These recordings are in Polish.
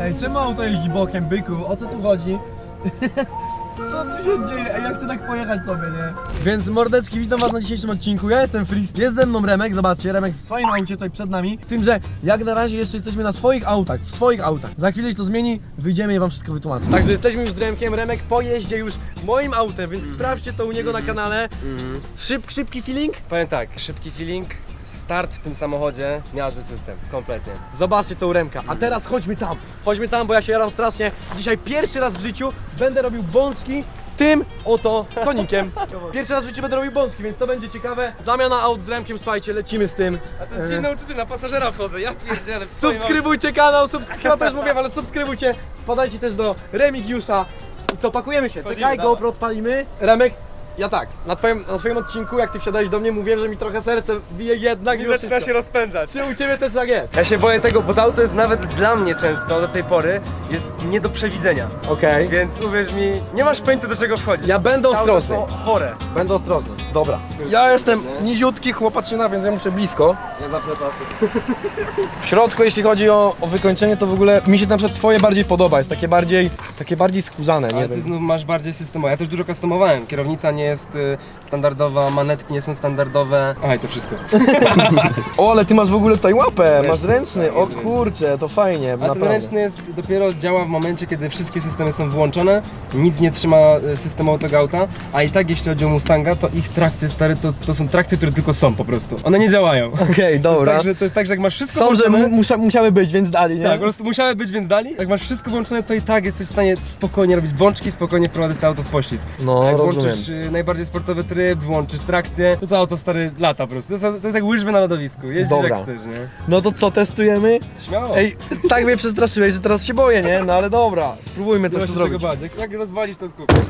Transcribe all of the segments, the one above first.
Ej, czemu auto jeździ bokiem, byku? O co tu chodzi? Co tu się dzieje? Ej, ja chcę tak pojechać sobie, nie? Więc mordeczki, witam was na dzisiejszym odcinku. Ja jestem Freeze, jest ze mną Remek, zobaczcie, Remek w swoim aucie tutaj przed nami. Z tym, że jak na razie jeszcze jesteśmy na swoich autach, w swoich autach. Za chwilę się to zmieni, wyjdziemy i wam wszystko wytłumaczę. Także jesteśmy już z Remkiem, Remek pojeździe już moim autem, więc sprawdźcie to u niego na kanale. Szyb, szybki feeling? Powiem tak, szybki feeling, start w tym samochodzie, miażdży system, kompletnie. Zobaczcie to u Remka. A teraz chodźmy tam. Chodźmy tam, bo ja się jaram strasznie. Dzisiaj pierwszy raz w życiu będę robił bączki tym oto konikiem. Pierwszy raz w życiu będę robił bączki, więc to będzie ciekawe. Zamiana aut z Remkiem, słuchajcie, lecimy z tym. A to jest dzień nauczyciel, na pasażera wchodzę, ja pierdzielę Subskrybujcie kanał, subsk- ja też mówię, ale subskrybujcie. Wpadajcie też do Remigiusza. I co, pakujemy się. Czekaj, dawaj. GoPro odpalimy. Remek, ja tak, na twoim, na twoim odcinku, jak ty wsiadałeś do mnie, mówiłem, że mi trochę serce bije jednak. I mimo zaczyna się rozpędzać. Czy u ciebie też tak jest? Ja się boję tego, bo to auto jest nawet dla mnie często do tej pory jest nie do przewidzenia. Okej. Więc uwierz mi, nie masz pojęcia do czego wchodzić. Ja będę Auta ostrożny. są chore. Będę ostrożny. Dobra. Ja jestem niziutki chłopaczyna, więc ja muszę blisko. Ja zapnę pasy. W środku, jeśli chodzi o, o wykończenie, to w ogóle mi się na przykład twoje bardziej podoba. Jest takie bardziej, takie bardziej skórzane, nie Ale ty wiem. znów masz bardziej systemowe. Ja też dużo customowałem. Kierownica nie jest y, standardowa, manetki nie są standardowe. Aha, i to wszystko. O, ale ty masz w ogóle tutaj łapę, Ręczny, masz ręczny. tak, O jest ręczny. kurczę, to fajnie, A ten naprawdę. ręczny jest dopiero działa w momencie, kiedy wszystkie systemy są włączone, nic nie trzyma e, systemu tego auta, a i tak jeśli chodzi o Mustanga, to ich trakcje stare to, to są trakcje, które tylko są po prostu. One nie działają. Okej, To jest, dobra. tak, że, to jest tak, że jak masz wszystko Są, że włączone, mu, musza, musiały być, więc dali, nie? tak, po prostu musiały być, więc dali. Jak masz wszystko włączone, to i tak jesteś w stanie spokojnie robić bączki, spokojnie wprowadzać to auto w poślizg. No, A jak rozumiem. włączysz y, najbardziej sportowy tryb, włączysz trakcję, to to auto stary lata po prostu. To jest, to jest jak łyżwy na lodowisku, jeździsz Dobra. jak chcesz, nie? No to co, testujemy? Śmiało. Ej, tak mnie przestraszyłeś, że teraz się boję, nie? No ale dobra, spróbujmy coś tu zrobić. Jak, jak rozwalisz, to kupię.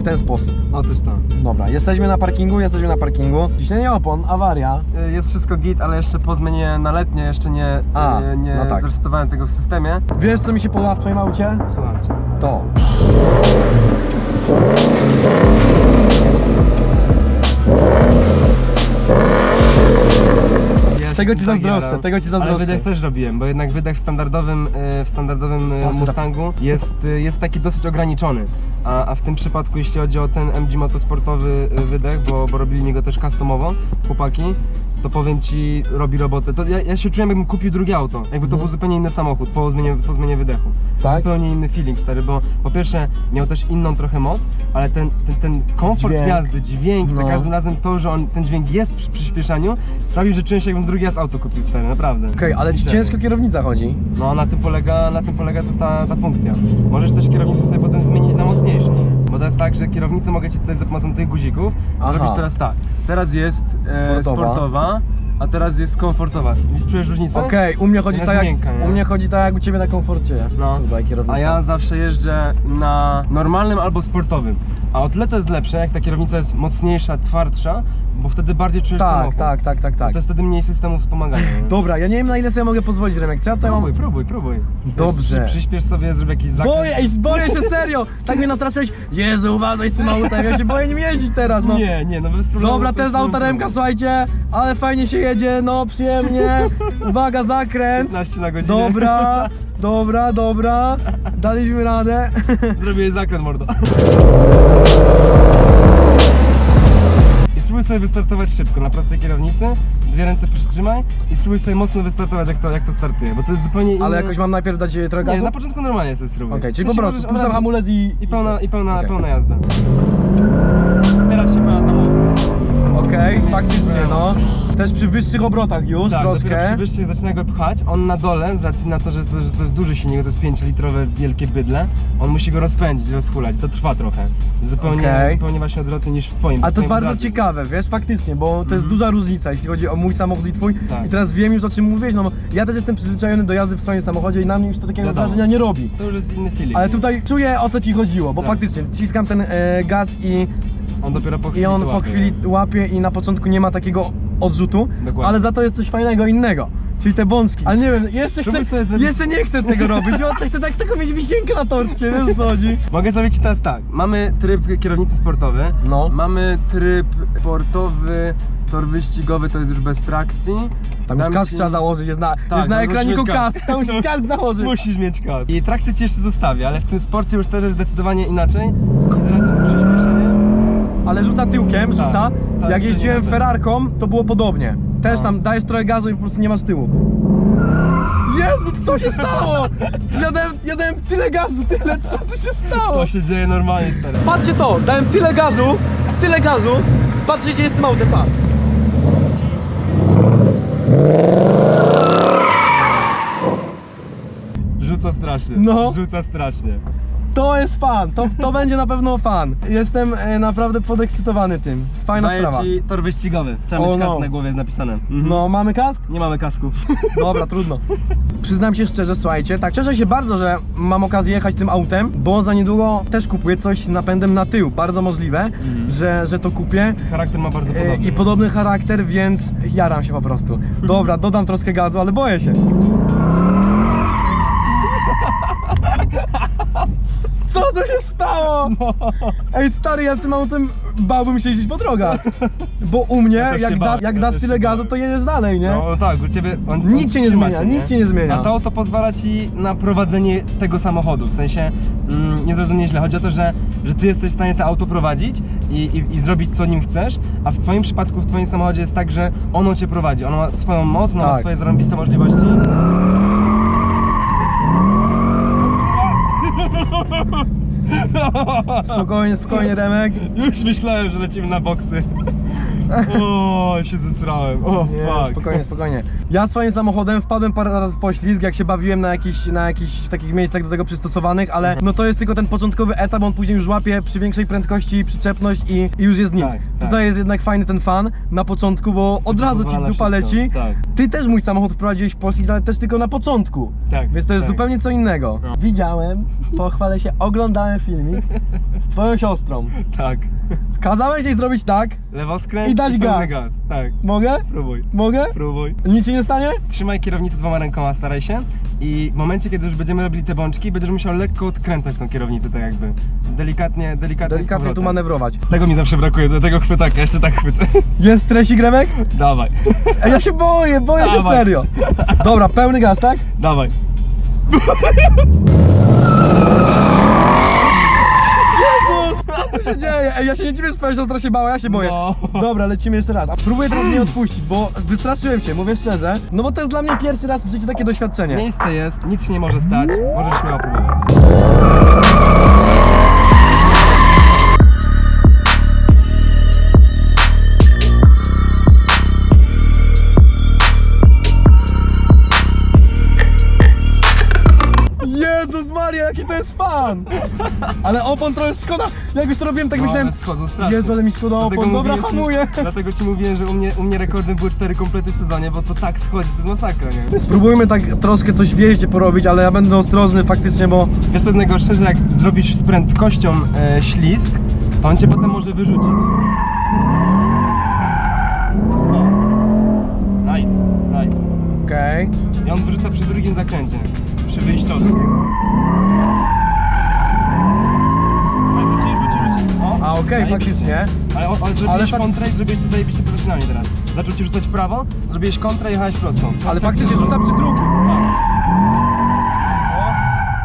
W ten sposób. Otóż tam. Dobra, jesteśmy na parkingu, jesteśmy na parkingu. Ciśnienie opon, awaria. Y, Jest wszystko git, ale jeszcze po zmianie na letnie jeszcze nie, A, y, nie no tak. zresetowałem tego w systemie. Wiesz co mi się podoba w twoim aucie? Słuchajcie. To. Tego ci zazdroszczę, tego ci Ale zazdroszczę. wydech też robiłem, bo jednak wydech w standardowym, y, w standardowym za- Mustangu jest, y, jest taki dosyć ograniczony. A, a w tym przypadku, jeśli chodzi o ten MG motosportowy wydech, bo, bo robili niego też customowo, chłopaki, to powiem ci, robi robotę. To ja, ja się czułem jakbym kupił drugie auto, jakby to był zupełnie inny samochód po zmianie, po zmianie wydechu. Mhm. Tak? Zupełnie inny feeling stary, bo po pierwsze miał też inną trochę moc, ale ten, ten, ten komfort Dźwięk. jazdy, dźwięk, za No. każdym razem to, że on, ten dźwięk jest przy przyspieszaniu, sprawił, że czułem się jakbym drugi raz auto kupił stary, naprawdę. Okej, ale ci ciężko kierownica chodzi. No na tym polega, na tym polega to ta, ta funkcja. Możesz też kierownicę sobie potem zmienić na mocniejszą. Bo to jest tak, że kierownicę mogę ci tutaj za pomocą tych guzików Aha. zrobić teraz tak. Teraz jest e, Sportowa. sportowa. a teraz jest komfortowa. Czujesz różnicę? Okej, u mnie chodzi Jest tak jak, miękka, nie? u mnie chodzi tak jak u ciebie na komforcie. No. Tutaj kierownica. A ja zawsze jeżdżę na normalnym albo sportowym. A o tyle to jest lepsze, jak ta kierownica jest mocniejsza, twardsza, bo wtedy bardziej czujesz Tak, samochód. tak, tak, tak, tak. To jest wtedy mniej systemu wspomagania. nie? Dobra, ja nie wiem na ile sobie mogę pozwolić Remek, co ja tutaj mam... Próbuj, próbuj, próbuj. Dobrze. Wiesz, przy- Przyspiesz sobie, zrób jakiś zakręt. Boję, ej, boję się serio! Tak mnie nastraszyłeś. Jezu, uważaj z tym autem, ja się boję nim jeździć teraz, no. Nie, nie, no bez problemu. Dobra, bez test problemu. Słuchajcie, ale fajnie się jedzie, no przyjemnie. Uwaga, zakręt. 15 na godzinę. Dobra, dobra, dobra. Daliśmy radę. Zrobię jej zakręt, mordo. I spróbuj sobie wystartować szybko, na prostej kierownicy, dwie ręce przytrzymaj i spróbuj sobie mocno wystartować, jak to, jak to startuje, bo to jest zupełnie. Ale jakoś mam najpierw dać trochę Nie, na początku normalnie sobie spróbuj. Okej, czyli po prostu puszczam hamulec i... I pełna, i pełna, Okej. pełna jazda. Teraz się. Okej, faktycznie no. Też przy wyższych obrotach już Tak, dopiero troszkę. przy wyższych zaczyna go pchać, on na dole, z racji na to, że, że to jest duży silnik, to jest 5-litrowe wielkie bydle, on musi go rozpędzić, rozhulać, to trwa trochę. Zupełnie, Okej. zupełnie właśnie odwrotnie niż w twoim. A to Twoim bardzo ciekawe, wiesz, faktycznie, bo to jest duża różnica, jeśli chodzi o mój samochód i twój. Tak. I teraz wiem już o czym mówisz, no bo ja też jestem przyzwyczajony do jazdy w swoim samochodzie i na mnie już to takiego Wiadomo. wrażenia nie robi. To już jest inny feeling. Ale tutaj czuję o co ci chodziło, bo Tak. faktycznie ciskam ten e, gaz i, On dopiero po chwili i on to po łapie. chwili łapie i na początku nie ma takiego odrzutu, Dokładnie. ale za to jest coś fajnego innego. Czyli te bączki. Ale nie wiem, jeszcze, Spróbuj chcę, sobie zrobić- jeszcze nie chcę tego robić, bo chcę tak tylko mieć wisienkę na torcie, wiesz o co chodzi? Mogę zrobić teraz tak. Mamy tryb kierownicy sportowy. No. Mamy tryb sportowy, tor wyścigowy to jest już bez trakcji. Tam już Dam kask ci- trzeba założyć, jest na, Tak, jest na no, ekraniku kask. kask, tam musisz kask założyć. Musisz mieć kask. I trakcję ci jeszcze zostawię, ale w tym sporcie już też jest zdecydowanie inaczej. I zaraz. Ale rzuca tyłkiem, rzuca. tak, Jak to jeździłem nie- Ferrarką, to było podobnie. Też tam dajesz trochę gazu i po prostu nie masz tyłu. Jezus, co się stało? Ja dałem, ja dałem tyle gazu, tyle, co tu się stało? To się dzieje normalnie, stary. Patrzcie to, dałem tyle gazu, tyle gazu. Patrzcie, gdzie jest tym autem, pan. Rzuca strasznie. No. Rzuca strasznie. To jest fan, to, to będzie na pewno fan. Jestem e, naprawdę podekscytowany tym. Fajna Daję sprawa. ci tor wyścigowy. Trzeba O, mieć kask no. na głowie, jest napisane. Mhm. No, mamy kask? Nie mamy kasku. Dobra, trudno. Przyznam się szczerze, słuchajcie, tak cieszę się bardzo, że mam okazję jechać tym autem, bo za niedługo też kupuję coś z napędem na tył. Bardzo możliwe, że, że to kupię. Charakter ma bardzo E, podobny. I podobny charakter, więc jaram się po prostu. Dobra, dodam troszkę gazu, ale boję się. Co to się stało? Ej stary, ja tym autem bałbym się jeździć po drogach. Bo u mnie, Ja też jak, się da, bałem, jak ja dasz też tyle się gazu, bałem. to jedziesz dalej, nie? No tak, u ciebie on, Nic on się nie trzyma zmienia, cię, nic się nie zmienia. A to auto pozwala ci na prowadzenie tego samochodu. W sensie, mm, nie zrozumie źle, chodzi o to, że, że ty jesteś w stanie to auto prowadzić i, i, i zrobić co nim chcesz, a w twoim przypadku, w twoim samochodzie jest tak, że ono cię prowadzi. Ono ma swoją moc, ono ma Tak. swoje zarąbiste możliwości. Spokojnie, spokojnie, Remek. Już myślałem, że lecimy na boksy. O, się zesrałem. O, Nie, fuck. spokojnie, spokojnie. Ja swoim samochodem wpadłem parę razy w poślizg, jak się bawiłem na jakichś, na jakichś takich miejscach do tego przystosowanych, ale Mhm. no to jest tylko ten początkowy etap, on później już łapie przy większej prędkości przyczepność i, i już jest nic. Tak, tak. Tutaj jest jednak fajny ten fan na początku, bo od razu ci pozwala dupa wszystko, leci. tak. Ty też mój samochód wprowadziłeś w poślizg, ale też tylko na początku. Tak, Więc to jest tak. zupełnie co innego. No. Widziałem, pochwalę się, oglądałem filmik z twoją siostrą. Tak. Kazałeś jej zrobić tak. Lewoskręt I dać pełny gaz. Tak. Mogę? Próbuj. Mogę? Próbuj. Nic się nie stanie? Trzymaj kierownicę dwoma rękoma, staraj się. I w momencie, kiedy już będziemy robili te bączki, będziesz musiał lekko odkręcać tą kierownicę, tak jakby. Delikatnie, delikatnie. Delikatnie tu manewrować. Tego mi zawsze brakuje, do tego chwytaka, jeszcze tak chwycę. Jest stresik, Remek? dawaj, Ej, ja się boję, boję się Dawaj. serio. Dobra, pełny gaz, tak? dawaj. Jezus, co tu się dzieje? Ej, ja się nie dziwię, że twoja siostra się bała, ja się boję. No. Dobra, lecimy jeszcze raz. A Spróbuję teraz mnie odpuścić, bo wystraszyłem się, mówię szczerze. No bo to jest dla mnie pierwszy raz w życiu takie doświadczenie. Miejsce jest, nic się nie może stać, możesz śmiało próbować. Jaki to jest fan! Ale opon trochę szkoda. Jak już to robiłem, tak No, myślałem... schodzą strasznie. Jezu, ale mi szkoda opon. Dobra, mówiłem ci- hamuję. Dlatego ci mówiłem, że u mnie, u mnie rekordem były cztery komplety w sezonie, bo to tak schodzi, to jest masakra, nie? Spróbujmy tak troszkę coś w jeździe porobić, ale ja będę ostrożny faktycznie, bo... Wiesz co jest najgorsze, że jak zrobisz z prędkością e, ślizg, to on cię potem może wyrzucić. O. Nice, nice. Okej. I on wyrzuca przy drugim zakręcie, przy wyjściowym. Okej, faktycznie. Ale, ale zrobiłeś Ale fak- kontrę i zrobiłeś to zajebiście profesjonalnie teraz. Zaczął ci rzucać w prawo, zrobiłeś kontrę i jechałeś prostą. Ale faktycznie rzuca przy drugim.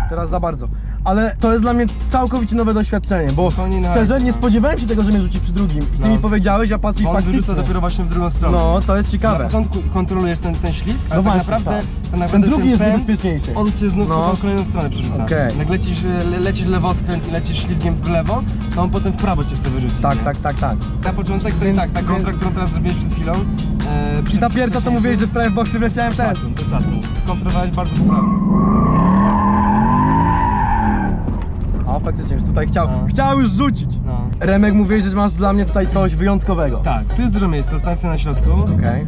Teraz za bardzo. Ale to jest dla mnie całkowicie nowe doświadczenie, bo Zupełnie szczerze nie spodziewałem się tego, że mnie rzuci przy drugim. Ty No. mi powiedziałeś, a patrz i on wyrzuca faktycznie. dopiero właśnie w drugą stronę. No, to jest Na ciekawe. początku kontrolujesz ten, ten ślizg, ale No tak, właśnie, naprawdę, tak. tak Ten naprawdę drugi jest pęd, niebezpieczniejszy. On cię znów No. no. w kolejną stronę przerzuca. Okej. Jak lecisz, le, lecisz lewoskręt i lecisz ślizgiem w lewo, to on potem w prawo cię chce wyrzucić. Tak, nie? tak, tak, tak. Na początek to i Więc- tak, ta kontra, którą teraz zrobiłeś przed chwilą. E, I ta pierwsza, co mówiłeś, że w prawie boksy wleciałem to też. szacun, to szacun. Skontrowałeś bardzo poprawnie. A faktycznie, już tutaj chciał, No. chciał już rzucić. No. Remek mówiłeś, że masz dla mnie tutaj coś wyjątkowego. Tak, tu jest dużo miejsca, zostań sobie na środku. Okej.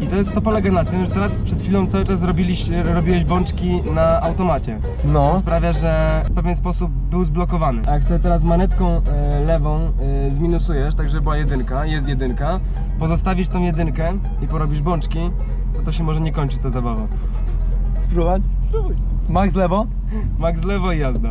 I to jest to polega na tym, że teraz przed chwilą cały czas robiliście, robiłeś bączki na automacie. No. sprawia, że w pewien sposób był zblokowany. A jak sobie teraz manetką e, lewą e, zminusujesz, tak żeby była jedynka, jest jedynka, pozostawisz tą jedynkę i porobisz bączki, to to się może nie kończyć ta zabawa. Spróbować? Spróbuj. Max lewo. Max lewo i jazda.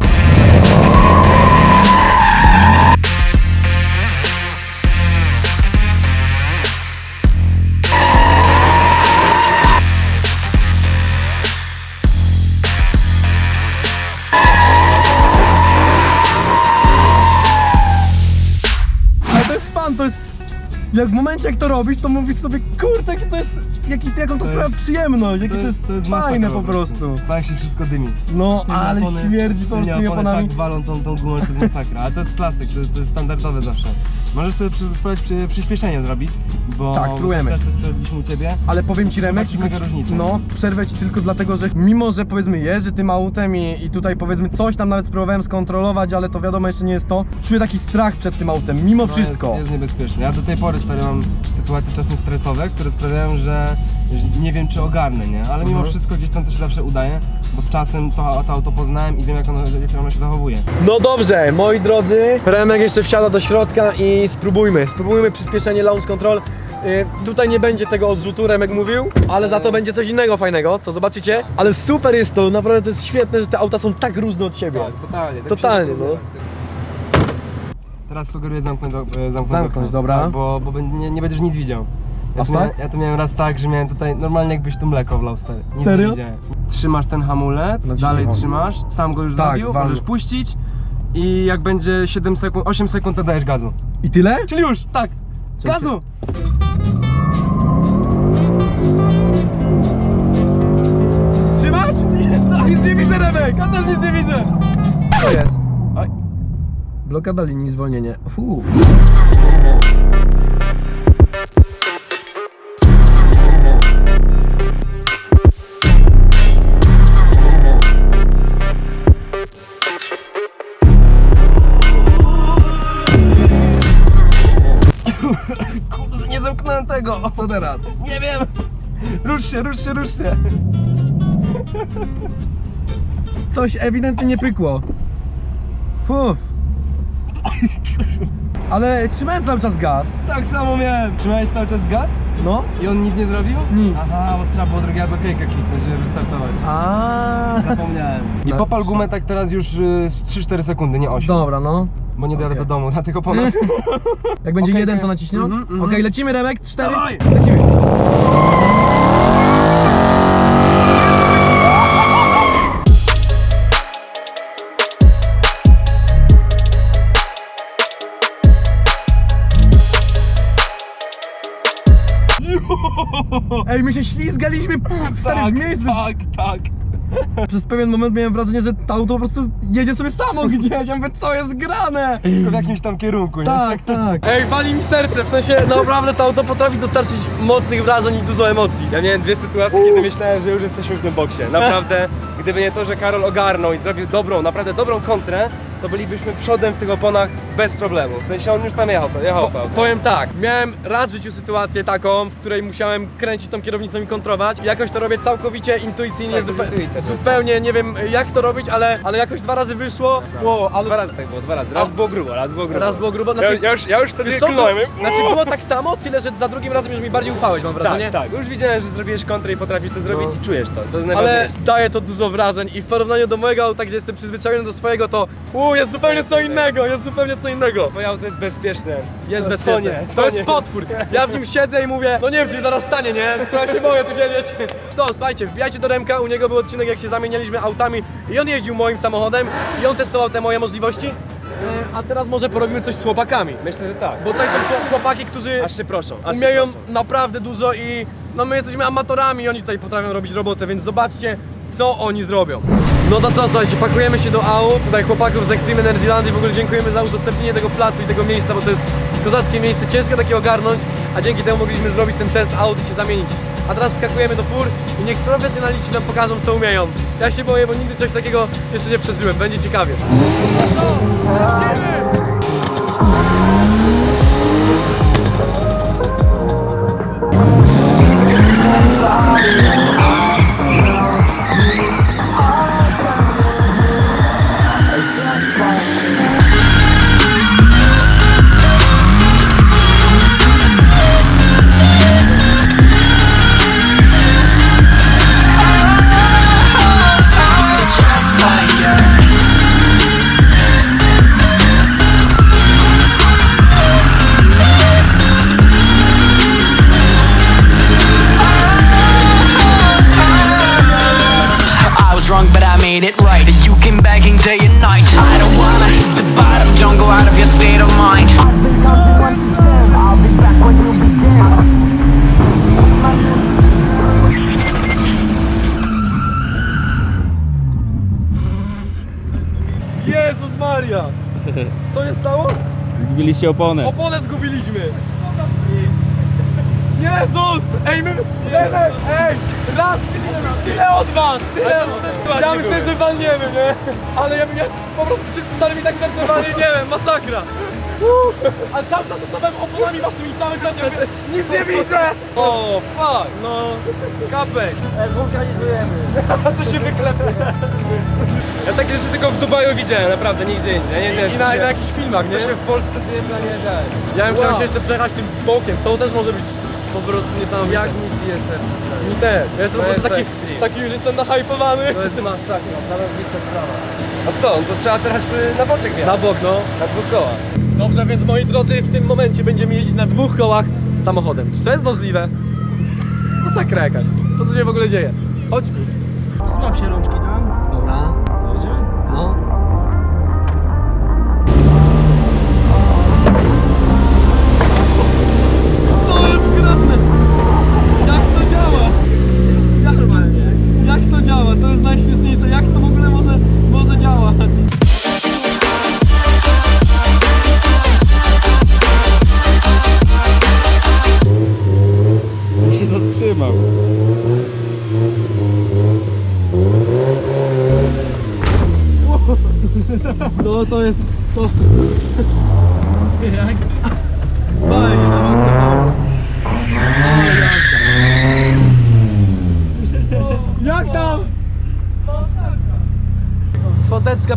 Jak w momencie jak to robisz, to mówisz sobie, kurczę, jakie to jest... Jaki, jaką to, To sprawia jest- przyjemność, jakie to jest, masakra fajne po prostu. Tak się wszystko dymi. No, Tylne ale opony- śmierdzi po prostu tylne tymi opony oponami. tak walą tą, tą gumą, to jest masakra. Ale to jest klasyk, to, to jest standardowe zawsze. Możesz sobie przy, spróbować przy, przyspieszenie zrobić, bo Tak, spróbujemy. też coś co robiliśmy u Ciebie. Ale powiem ci Remek, Zobaczysz mega różnicę. no przerwę ci tylko dlatego, że mimo, że powiedzmy jeżdżę tym autem i, i tutaj powiedzmy coś tam nawet spróbowałem skontrolować, ale to wiadomo jeszcze nie jest to, czuję taki strach przed tym autem, mimo No, wszystko. Jest, jest niebezpieczne. Ja do tej pory stary mam sytuacje czasem stresowe, które sprawiają, że, że nie wiem czy ogarnę, nie? Ale mimo Mhm. wszystko gdzieś tam to się zawsze udaje, bo z czasem to, to auto poznałem i wiem jak ono, jak ono się zachowuje. No dobrze, moi drodzy, Remek jeszcze wsiada do środka i spróbujmy, spróbujmy przyspieszenie launch control. Y, tutaj nie będzie tego odrzutu, Remek mówił, ale za to będzie coś innego fajnego, co zobaczycie. Ale super jest to, naprawdę to jest świetne, że te auta są tak różne od siebie. totalnie. tak Totalnie, no. Teraz sugeruję zamknąć, do- e, zamknąć, Zamknąć, okno. dobra. Tak, bo, bo nie, nie będziesz nic widział. Ja Aż tu, miałem, tak? ja tu miałem raz tak, że miałem tutaj normalnie jakbyś tu mleko wlał stary. Nic Serio? nie widziałem. Trzymasz ten hamulec, No, dalej trzymasz, sam go już Tak, zrobił, wal. możesz puścić i jak będzie 7 sekund, 8 sekund to dajesz gazu. I tyle? Czyli już, tak. Gazu! Trzymać? Nic nie widzę, Remek! Ja też nic nie widzę. Co jest? Blokada linii, zwolnienie. Uu. Kurde, nie zamknąłem tego. Co teraz? Nie wiem. Rusz się, rusz się, rusz się. Coś ewidentnie nie pykło. Fuh. Ale trzymałem cały czas gaz. Tak samo miałem. Trzymałeś cały czas gaz No. i on nic nie zrobił? Nic. Aha, bo trzeba było drugi raz okejkę kliknąć, żeby wystartować. A. Zapomniałem. I popal gumę tak teraz już y, z 3-4 sekundy, nie 8. Dobra, no. Bo nie dojadę do domu na tych oponach. Jak będzie Okej, jeden, okej. to naciśniesz? Mhm, mhm. Okej, lecimy Remek, cztery. Dawaj. Lecimy. Ej, my się ślizgaliśmy w starym miejscu. tak, tak. Przez pewien moment miałem wrażenie, że to auto po prostu jedzie sobie samo gdzieś. Ja mówię, co jest grane? Tylko w jakimś tam kierunku, nie? Tak, tak. Ej, wali mi serce, w sensie naprawdę to auto potrafi dostarczyć mocnych wrażeń i dużo emocji. Ja miałem dwie sytuacje, kiedy myślałem, że już jesteśmy w tym boksie. Naprawdę, gdyby nie to, że Karol ogarnął i zrobił dobrą, naprawdę dobrą kontrę, to bylibyśmy przodem w tych oponach bez problemu. W sensie on już tam jechał, jechał Po, powiem tak, miałem raz w życiu sytuację taką, w której musiałem kręcić tą kierownicą i kontrować. Jakoś to robię całkowicie intuicyjnie, Tak, zupe- intuicja często. zupełnie nie wiem jak to robić, ale, ale jakoś dwa razy wyszło. Wow, ale Dwa razy tak było, dwa razy. Raz było grubo, raz było grubo. raz było grubo. Ja, Znaczy, ja, już, ja już wtedy co, było, znaczy było tak samo, tyle że za drugim razem już mi bardziej ufałeś, mam wrażenie. Tak, tak. Już widziałem, że zrobiłeś kontrę i potrafisz to zrobić No. i czujesz to. To Ale daje to dużo wrażeń i w porównaniu do mojego auta, gdzie jestem przyzwyczajony do swojego, to jest zupełnie co innego, jest zupełnie co innego. Twoje auto jest bezpieczne. Jest To bezpieczne. nie, To, to jest nie. potwór. Ja w nim siedzę i mówię, no nie wiem, czy zaraz stanie, nie? Trochę się boję tu siedzieć. To, słuchajcie, wbijajcie do Remka, u niego był odcinek, jak się zamienialiśmy autami i on jeździł moim samochodem i on testował te moje możliwości. E, A teraz może porobimy coś z chłopakami. Myślę, że tak. Bo tutaj są chłopaki, którzy Aż się proszą, aż się umieją proszą. naprawdę dużo i no my jesteśmy amatorami i oni tutaj potrafią robić robotę, więc zobaczcie co oni zrobią. No to co, słuchajcie, pakujemy się do aut, tutaj chłopaków z Extreme Energy Land i w ogóle dziękujemy za udostępnienie tego placu i tego miejsca, bo to jest kozackie miejsce, ciężko takie ogarnąć, a dzięki temu mogliśmy zrobić ten test aut i się zamienić. A teraz wskakujemy do fur i niech profesjonaliści nam pokażą, co umieją. Ja się boję, bo nigdy coś takiego jeszcze nie przeżyłem, będzie ciekawie. No co? Yeah. Maria! Co się stało? Zgubiliście oponę. Oponę zgubiliśmy! Co za free? Jezus! Ej, my... Remek! Ej! Raz! Tyle od was! Tyle od was! Ja myślę, że walniemy, nie? Ale ja, ja po prostu stary mi tak serce wali, nie wiem, masakra! Uuu. A cały czas zostawiam oponami waszymi, cały czas ja mówię, nic nie widzę! O, fuck, no... Kapek! Zwulkanizujemy. Co się wyklepie? Ja takie rzeczy tylko w Dubaju widziałem, naprawdę, nigdzie indziej. Ja nie wiedziałem, I na, na jakichś filmach, nie? to się w Polsce dzieje, to ja nie wiedziałem. Ja bym chciał Wow. się jeszcze przejechać tym bokiem, to też może być po prostu niesamowite. Jak mi bije serce. Mi też. Ja jestem To po prostu jest taki, extreme. taki już jestem nahypowany. To jest masakra, zarobista sprawa. A co, to trzeba teraz y, na boczek wjechać. Na bok, no. Na dwóch kołach. Dobrze, więc moi drodzy, w tym momencie będziemy jeździć na dwóch kołach samochodem. Czy to jest możliwe? Masakra jakaś. Co tu się w ogóle dzieje? Chodźmy. Złap się rączki tam.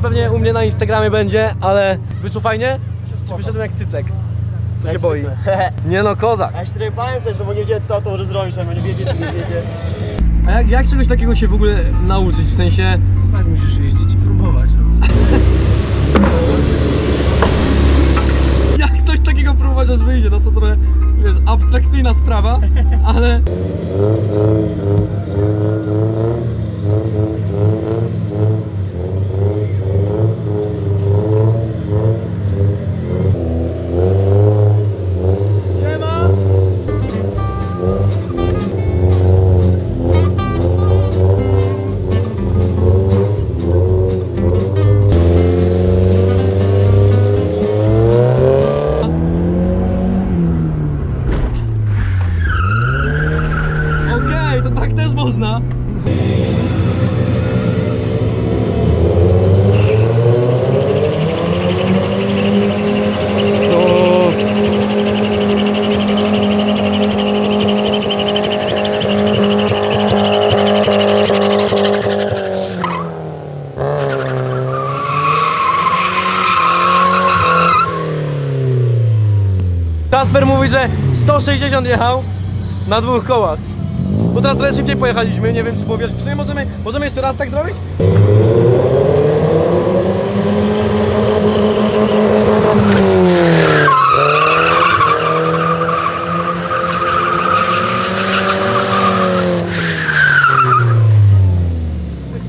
Pewnie u mnie na Instagramie będzie, ale wyszło fajnie? Czy wyszedłem jak cycek? Co się boi? Nie no, kozak. Ja się trochę bałem też, no bo nie wiedziałem co to może zrobić, a nie wiedzieć, nie wiedzie. A jak, jak czegoś takiego się w ogóle nauczyć? W sensie... Tak musisz jeździć, próbować. Jak coś takiego próbować aż wyjdzie, no to trochę, wiesz, abstrakcyjna sprawa, ale... Mówi, że 160 jechał na dwóch kołach. Bo teraz trochę szybciej pojechaliśmy, nie wiem czy było wiesz, w sumie możemy, możemy jeszcze raz tak zrobić?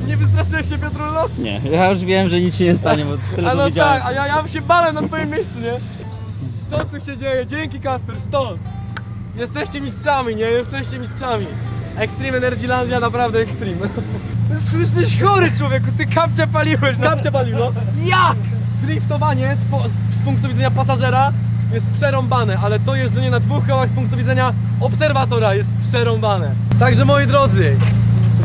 Nie wystraszyłeś się Piotrullo? Nie, ja już wiem, że nic się nie stanie, bo tyle A no powiedziałem. tak, a ja, ja się bałem na twoim miejscu, nie? Co tu się dzieje? Dzięki Kasper, sztos! Jesteście mistrzami, nie? Jesteście mistrzami. Extreme Energylandia, naprawdę extreme. Jesteś chory człowieku, ty kapcia paliłeś. Kapcia palił, no. Jak? Driftowanie z, po, z, z punktu widzenia pasażera jest przerąbane, ale to jeżdżenie na dwóch kołach z punktu widzenia obserwatora jest przerąbane. Także moi drodzy,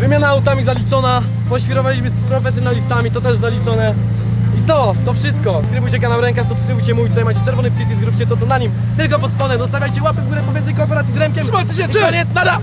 wymiana autami zaliczona, poświrowaliśmy z profesjonalistami, to też zaliczone. Co? To wszystko. Subskrybujcie kanał Ręka, subskrybujcie mój, tutaj macie czerwony przycisk, zróbcie to co na nim. Tylko pod spodem, zostawiajcie łapy w górę po więcej kooperacji z Remkiem. Trzymajcie się, I koniec, nada!